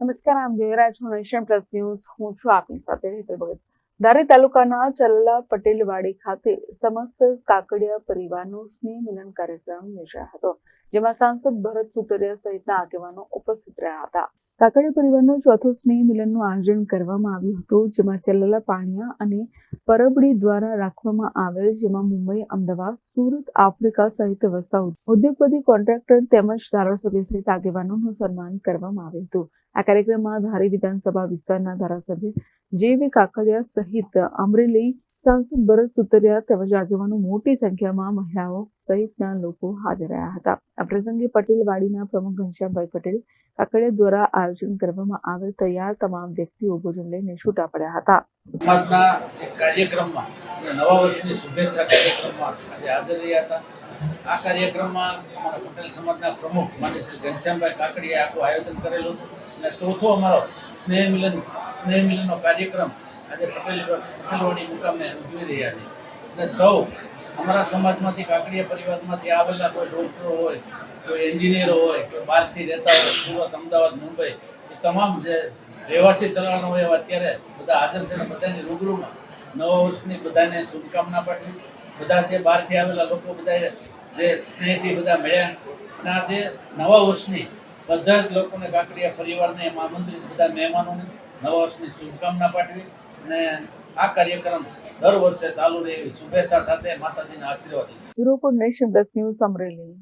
નમસ્કાર, આમ જોઈ રહ્યા છો નેશન પ્લસ ન્યૂઝ. હું છું આપની સાથે હેતલ ભગત. ધારી તાલુકાના ચલ્લા પટેલવાડી ખાતે સમસ્ત કાકડિયા પરિવારનો સ્નેહ મિલન કાર્યક્રમ યોજાયો હતો, જેમાં સાંસદ ભરત સુતરિયા સહિતના આગેવાનો ઉપસ્થિત રહ્યા હતા. કાકડિયા પરિવારનો ચોથો સ્નેહ મિલનનું આયોજન કરવામાં આવ્યું હતું, જેમાં ચલ્લા પાણીયા અને પરબડી દ્વારા રાખવામાં આવેલ, જેમાં મુંબઈ, અમદાવાદ, સુરત, આફ્રિકા સહિત વસતા ઉદ્યોગપતિ, કોન્ટ્રાક્ટર તેમજ ધારાસભ્ય સહિત આગેવાનોનું સન્માન કરવામાં આવ્યું હતું. આ કાર્યક્રમમાં ધારી વિધાનસભા વિસ્તારના ધારાસભ્ય જે કાકડિયા સહિત અમરેલી સાંસદ ભરત સુતરિયા તેમજ આગેવાનો મોટી સંખ્યામાં મહિલાઓ સહિતના લોકો હાજર રહ્યા હતા. આ પ્રસંગે પટેલવાડીના પ્રમુખ ઘનશ્યામભાઈ પટેલ કાકડિયા દ્વારા આયોજન કરવામાં આવેલ તૈયાર તમામ વ્યક્તિઓ ભોજન લઈને છૂટા પડ્યા હતા. કાર્યક્રમમાં નવા વર્ષની શુભેચ્છા કાર્યક્રમમાં હાજર રહ્યા હતા. આ કાર્યક્રમમાં અમારા પટેલ સમાજના પ્રમુખ માન્ય શ્રી ઘનશ્યામભાઈ કાકડીએ આખું આયોજન કરેલું અને ચોથો અમારો સ્નેહ મિલન સ્નેહ મિલનનો કાર્યક્રમ આજે પટેલ પટેલવાડી મુકામે ઉજવી રહ્યા છે. અને સૌ અમારા સમાજમાંથી, કાકડીયા પરિવારમાંથી આવેલા કોઈ ડૉક્ટરો હોય, કોઈ એન્જિનિયરો હોય કોઈ બહારથી રહેતા હોય, સુરત, અમદાવાદ, મુંબઈ, એ તમામ જે રહેવાસી ચલણો હોય એવા અત્યારે બધા હાજર થઈને બધાની રૂબરૂમાં નવા વર્ષની બધાને શુભકામના પાઠવી. બધા જે બહારથી આવેલા લોકો, બધા જે સ્નેહથી બધા મળ્યા અને આ જે નવા વર્ષની બધા જ લોકોને કાકડીયા પરિવારને એમાં આમંત્રિત બધા મહેમાનોને નવા વર્ષની શુભકામના પાઠવી. અને આ કાર્યક્રમ દર વર્ષે ચાલુ રહે એવી શુભેચ્છા સાથે માતાજીના આશીર્વાદ bureau nation plus news Amreli.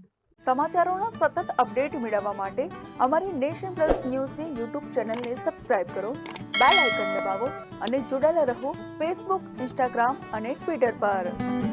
સમાચારોનો સતત અપડેટ મેળવવા માટે અમારી નેશન પ્લસ ન્યૂઝની યુટ્યુબ ચેનલને સબસ્ક્રાઇબ કરો બેલ આઇકન દબાવો અને જોડાયેલા રહો ફેસબુક ઇન્સ્ટાગ્રામ અને ટ્વિટર પર.